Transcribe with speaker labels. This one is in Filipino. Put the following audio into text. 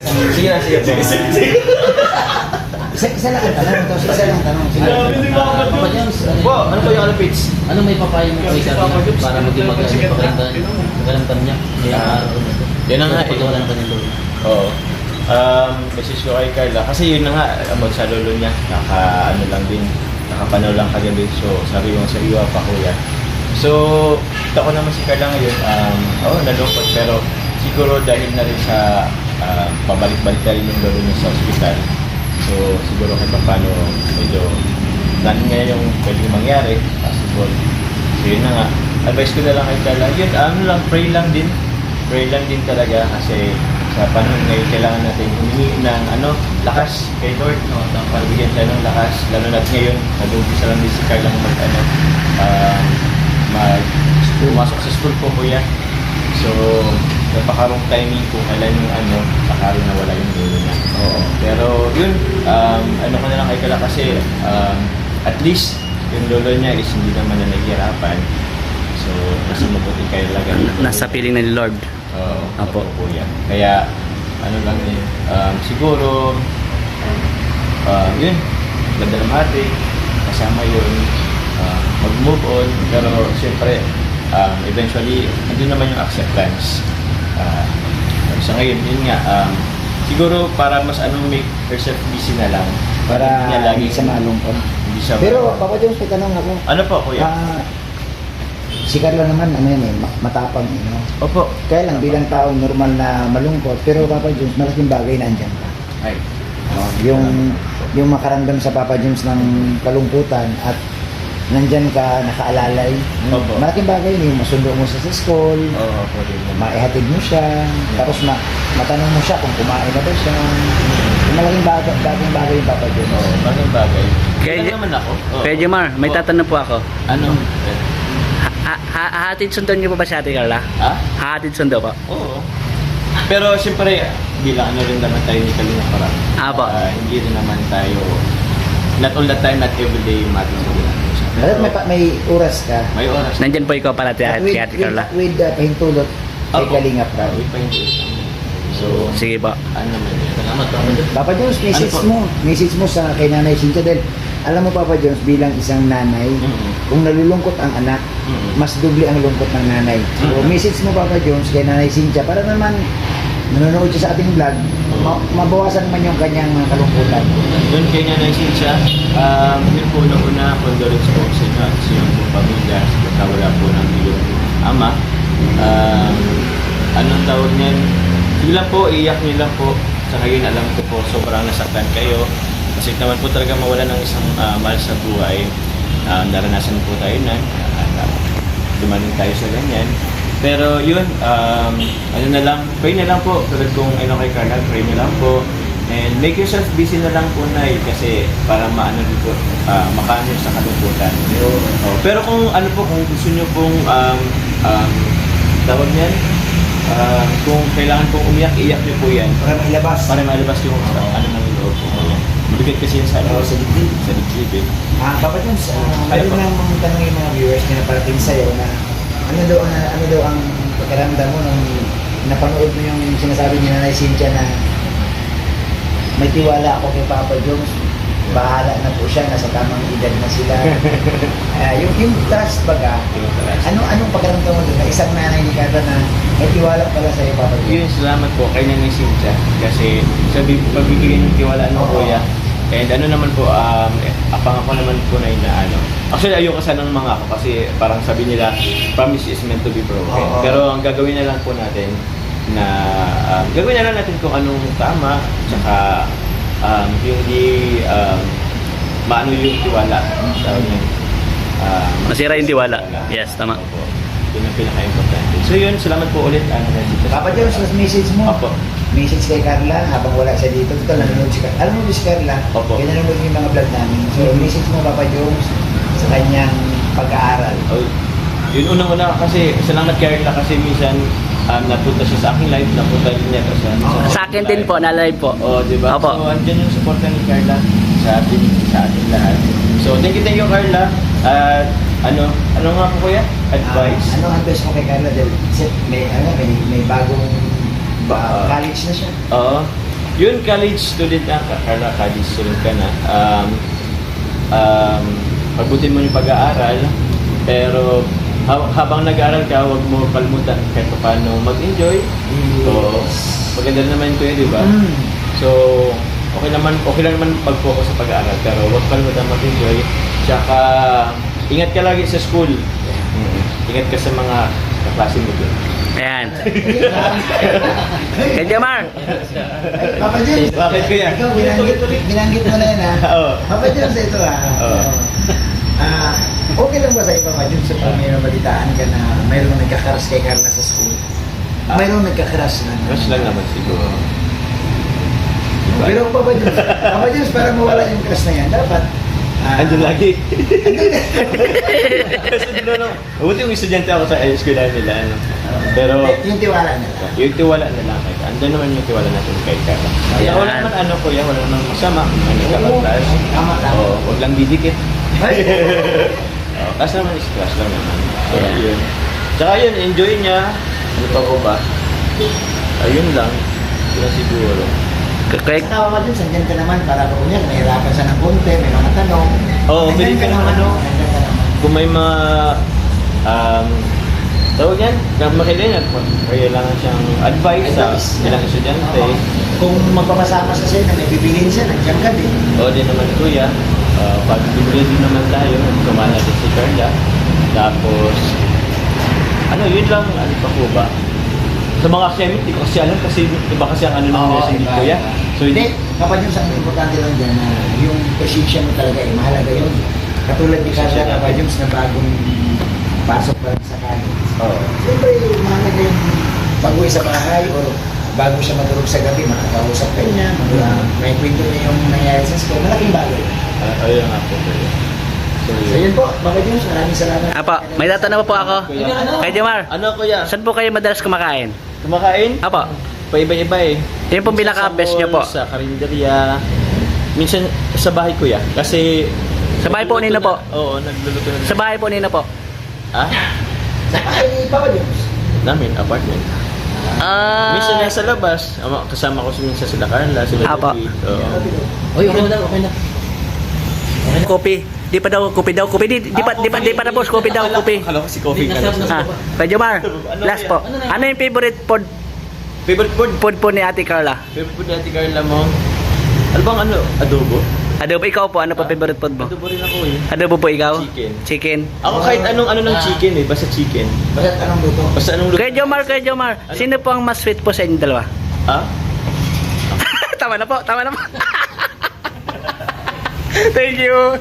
Speaker 1: Sige na, sige. Sige,
Speaker 2: Isa, isa lang ang tanong. Tapos isa lang ang tanong. Sige. Ah, Papa Jones, ano,
Speaker 1: Po, ano po yung ano page?
Speaker 2: ano may papayo mo kay Carla para maging maganda yung pakaramdam pakaramdam niya? To.
Speaker 1: yun na nga eh.
Speaker 2: Pagkawalan ka ng lolo.
Speaker 1: Oo. Um, message ko kay Carla. Kasi yun na nga, about sa lolo niya, naka ano lang din, nakapanaw lang kagabi. So, sabi ko sa iyo pa kuya. So, kita ko naman si Carla ngayon, um, oo, nalungkot. Pero siguro dahil na rin sa um, pabalik-balik na rin yung lolo niya sa ospital. So, siguro kahit pa paano, medyo dahil nga yung pwedeng mangyari, possible. So, yun na nga. Advice ko na lang kay Carla, yun, ano lang, pray lang din. Pray lang din talaga kasi sa panahon ngayon kailangan natin humingi ng ano, lakas kay Lord, no? Para bigyan siya ng lakas. Lalo na ngayon, nag-umpisa lang din si Carla mag, ano, um, mag, pumasok sa school po kuya. So, napakarong timing kung kailan yung ano, saka rin nawala yung lolo niya. Oo. Pero yun, um, ano ko na lang kay Carla kasi um, at least yung lolo niya is hindi naman na naghihirapan. So, nasa mabuti kayo talaga.
Speaker 3: Nasa piling na ni Lord.
Speaker 1: Oo,
Speaker 3: Apo.
Speaker 1: po yan. Kaya, ano lang eh, um, siguro, uh, yun, ganda ng hati, kasama yun, uh, mag-move on, pero siyempre, um, eventually, andun naman yung acceptance. Uh, sa ngayon, yun nga, um, siguro para mas ano, make herself busy na lang.
Speaker 2: Para
Speaker 1: hindi niya
Speaker 2: hindi siya malungkot.
Speaker 1: Hindi siya
Speaker 2: Pero Papa Jones, may tanong ako.
Speaker 1: Ano po, kuya?
Speaker 2: Ah, si Carla naman, ano yan eh, ma- matapang eh, no?
Speaker 1: Opo.
Speaker 2: Kaya lang, bilang tao normal na malungkot, pero Papa Jones, malaking bagay na andyan ka.
Speaker 1: Ay.
Speaker 2: Oh, yung yung makaramdam sa Papa Jones ng kalungkutan at nandyan ka nakaalalay.
Speaker 1: Opo.
Speaker 2: Malaking bagay yun, yung masundo mo sa sa school,
Speaker 1: Oo, opo din.
Speaker 2: maihatid mo siya, tapos ma matanong mo siya kung kumain na ba siya. Yung malaking bagay, bagay, bagay yung Papa Jones.
Speaker 1: Oo, bagay bagay.
Speaker 3: Kaya-
Speaker 1: Kaya naman ako. Oo.
Speaker 3: Kuya Jomar, may
Speaker 1: Oo.
Speaker 3: tatanong po ako.
Speaker 1: Ano?
Speaker 3: Ha ha hahatid sundo niyo po ba si Ate Carla?
Speaker 1: Ha?
Speaker 3: Hahatid sundo po.
Speaker 1: Oo. Pero siyempre, bilang ano rin naman tayo ni Kalina Parang.
Speaker 3: Apo.
Speaker 1: Ah, hindi rin naman tayo, not all the time, not every day, siya.
Speaker 2: Dapat may, pa- may oras ka.
Speaker 1: may oras.
Speaker 3: Nandyan po ikaw para
Speaker 2: At
Speaker 3: Ate,
Speaker 2: with,
Speaker 3: Ate
Speaker 2: with,
Speaker 3: Carla.
Speaker 2: with uh, pahintulot kay
Speaker 1: Opo.
Speaker 2: Kalinga Proud.
Speaker 1: Wait pa hindi. So,
Speaker 3: Sige po.
Speaker 1: ano naman yun? Salamat Papa Jones.
Speaker 2: Papa Jones, message
Speaker 1: Ano po?
Speaker 2: mo. Message mo sa kay Nanay Cynthia dahil alam mo Papa Jones bilang isang nanay,
Speaker 1: Mm-mm.
Speaker 2: kung nalulungkot ang anak,
Speaker 1: Mm-mm.
Speaker 2: mas doble ang lungkot ng nanay. So,
Speaker 1: Mm.
Speaker 2: message mo Papa Jones kay Nanay Cynthia para naman nanonood siya sa ating vlog, ma- mabawasan man yung kanyang uh, kalungkutan.
Speaker 1: Doon kay Nanay Cynthia, um, yun po una-una, condolence po sa inyo at sa iyong pamilya sa pagkawala po ng iyong ama. Um, anong tawag niyan? Lang po, iyak niyo lang po. Sa ngayon, alam ko po, sobrang nasaktan kayo. Kasi naman po talaga mawala ng isang ah, mahal sa buhay. Ah, naranasan po tayo na. Uh, dumating tayo sa ganyan. Pero yun, um, ano na lang, pray na lang po. Tulad kong ano kay Carla, pray na lang po. And make yourself busy na lang po na kasi para maano dito, uh, makaano sa kalungkutan. Oh, pero kung ano po, kung gusto nyo pong um, um, tawag niyan, um, kung kailangan pong umiyak, iyak nyo po yan
Speaker 2: Para mailabas.
Speaker 1: para malabas yung uh, ano ng loob po. Mabigat kasi yan sa,
Speaker 2: Oo, sa dibdib.
Speaker 1: sa dibdib eh.
Speaker 2: Ah, Papa Jones, uh, pwede
Speaker 1: po?
Speaker 2: na mong tanong yung mga viewers na parating sa'yo na ano daw, ano, ano daw ang pakiramdam mo nung napanood mo yung sinasabi ni Nanay Cynthia na may tiwala ako kay Papa Jones. Bahala na po siya, nasa tamang edad na sila. Ah, yung, yung trust baga,
Speaker 1: Yung
Speaker 2: ano anong pakiramdam mo doon na isang nanay ni Carla na may tiwala pala sa'yo, Papa Jones?
Speaker 1: Yun, salamat po kay Nanay Cynthia kasi sa big- pagbibigay ng tiwala ng kuya. And ano naman po, um, eh, apang ako naman po na na ano. Actually, ayoko sana ng mga ako kasi parang sabi nila, promise is meant to be broken.
Speaker 2: Oo.
Speaker 1: Pero ang gagawin na lang po natin na um, gagawin na lang natin kung anong tama, tsaka um, yung di um, maano yung tiwala. Tawag niya. Um,
Speaker 3: Masira yung tiwala. Yes, tama.
Speaker 1: Opo. Yun ang pinaka-importante. So yun, salamat po ulit. Ano,
Speaker 2: Papa Jones, last message mo.
Speaker 1: Opo.
Speaker 2: Message kay Carla habang wala siya dito. Total, nanonood si Carla. Alam mo ba si Carla?
Speaker 1: Opo.
Speaker 2: Kaya nanonood yung mga vlog namin. So,
Speaker 1: Mhm.
Speaker 2: message mo, Papa Jones, sa kanyang pag-aaral.
Speaker 1: Oh, yun unang-una kasi salamat kay Erla kasi minsan um, napunta siya sa aking live, napunta din niya sa,
Speaker 2: Oo.
Speaker 3: Sa akin din po, na-live po.
Speaker 1: Oh, di ba?
Speaker 3: Opo.
Speaker 1: So, andyan yung support ni Carla sa atin, sa atin lahat. So, thank you, thank you, Carla. At ano, ano nga po kuya? Advice?
Speaker 2: Ah, ano ang advice mo kay Carla? Dahil may, ano, may, may bagong ba,
Speaker 1: Ba-
Speaker 2: college na siya.
Speaker 1: Oo. Yun, college student na. Carla, college student ka na. Um, um, pagbutin mo yung pag-aaral, pero ha- habang nag-aaral ka, huwag mo kalimutan kahit pa paano mag-enjoy. So, maganda naman ito eh, di ba?
Speaker 2: Mm.
Speaker 1: So, okay naman, okay lang naman pag-focus sa pag-aaral, pero huwag kalimutan mag-enjoy. Tsaka, ingat ka lagi sa school. Mm. Ingat ka sa mga kaklase mo doon.
Speaker 3: Ayan. Kay Jomar.
Speaker 2: Ay, Papa James.
Speaker 1: Bakit kaya?
Speaker 2: Ikaw, binanggit, binanggit mo na yan ha.
Speaker 1: Oo.
Speaker 2: Papa James, ito ha.
Speaker 1: Oo.
Speaker 2: Ah, okay lang ba sa'yo, Papa James, sa pag may nabalitaan ka na mayroong nagkakaras kay Carla sa school?
Speaker 1: Ah.
Speaker 2: Mayroong nagkakaras na.
Speaker 1: Crush lang naman siguro.
Speaker 2: Pero Papa James, Papa James, para mawala yung crush na yan, dapat ah,
Speaker 1: Andun lagi. Kasi doon lang. Mabuti yung estudyante ako sa school nila. Ano. Pero,
Speaker 2: yung tiwala na lang.
Speaker 1: yung tiwala na lang kay Andun naman yung tiwala natin kay Carla. Kaya wala naman ano kuya, wala naman masama. Ano ka
Speaker 2: Oo.
Speaker 1: class?
Speaker 2: Tama, tama.
Speaker 1: Oo, wag lang didikit. Oo, class naman is class lang naman. So, yun. Tsaka yun, enjoy niya. Ano pa ko ba? Ayun lang. Yun lang siguro.
Speaker 3: Kay,
Speaker 2: Tawa ka dun, sandyan ka naman para kung yan, mahirapan siya ng konti, may.
Speaker 1: Oo,
Speaker 2: Nandyan
Speaker 1: pwede ka naman, ano. Kung may mga um, tawag yan, kung makailangan, kailangan siyang advice sa
Speaker 2: Advice.
Speaker 1: ilang estudyante.
Speaker 2: Oo. Kung magpapasama sa sa'yo na may siya, nandiyan ka din.
Speaker 1: O din naman kuya, uh, pag din naman tayo, kumana din si Carla. Tapos, ano, yun lang, ano pa po ba? Sa mga assignment, di ko kasi alam kasi iba kasi ang ano ng
Speaker 2: Oo,
Speaker 1: nursing
Speaker 2: iba,
Speaker 1: dito
Speaker 2: iba.
Speaker 1: So,
Speaker 2: Hindi,
Speaker 1: hindi,
Speaker 2: kapag yung sa importante lang dyan na yung position mo talaga, eh, mahalaga yun. Katulad ni Carla
Speaker 1: Position natin.
Speaker 2: Caballos na bagong pasok pa lang sa college.
Speaker 1: Oo.
Speaker 2: Siyempre, mahalaga yung pag-uwi sa bahay or bago siya matulog sa gabi, makakausap ka niya, mag- may kwento niya yung nangyayari sa school. Malaking bagay.
Speaker 1: Uh, ayun nga po kuya. So,
Speaker 2: So yun po, Baka James, maraming salamat.
Speaker 3: Apo, may tatanong pa po ako.
Speaker 1: Kuya.
Speaker 3: Kay Jomar.
Speaker 1: Ano kuya?
Speaker 3: Saan po kayo madalas kumakain?
Speaker 1: Kumakain?
Speaker 3: Apo.
Speaker 1: Paiba-iba eh.
Speaker 3: Yun pong
Speaker 1: Minsan
Speaker 3: pinaka-best
Speaker 1: sa
Speaker 3: niyo po.
Speaker 1: Sa karinderya. Minsan sa bahay kuya. Kasi...
Speaker 3: Sa bahay po nino po?
Speaker 1: na- Oo, nagluluto na.
Speaker 3: Sa bahay po nino po.
Speaker 1: Ah?
Speaker 2: Sa bahay ni Papa James.
Speaker 1: Namin, apartment.
Speaker 3: Ah.
Speaker 1: minsan nasa labas. Ama, kasama ko minsan sila Carla, sila
Speaker 3: Apa.
Speaker 1: David. Oo.
Speaker 2: Uy, okay na, okay na.
Speaker 3: Kopi. Di pa daw kopi daw. Kopi di, di pa di pa di pa tapos kopi daw kopi.
Speaker 1: Akala ko si coffee ka.
Speaker 3: Ah, kay Jomar.
Speaker 1: Ano
Speaker 3: Last
Speaker 1: kaya?
Speaker 3: po. Ano yung favorite food
Speaker 1: Favorite food?
Speaker 3: food po ni Ate Carla?
Speaker 1: Favorite food ni Ate Carla mo? Ano bang ano? Adobo?
Speaker 3: Adobo ikaw po, ano po
Speaker 1: Ah,
Speaker 3: favorite food mo?
Speaker 1: Adobo rin ako eh.
Speaker 3: Adobo po ikaw?
Speaker 1: Chicken.
Speaker 3: Chicken.
Speaker 1: Ako kahit anong ano ng chicken eh. Basta chicken.
Speaker 2: Basta anong luto?
Speaker 1: Basta anong luto.
Speaker 3: Kay Jomar, kay Jomar. Sino po ang mas sweet po sa inyo dalawa?
Speaker 1: Ah?
Speaker 3: tama na po, tama na po. Thank you.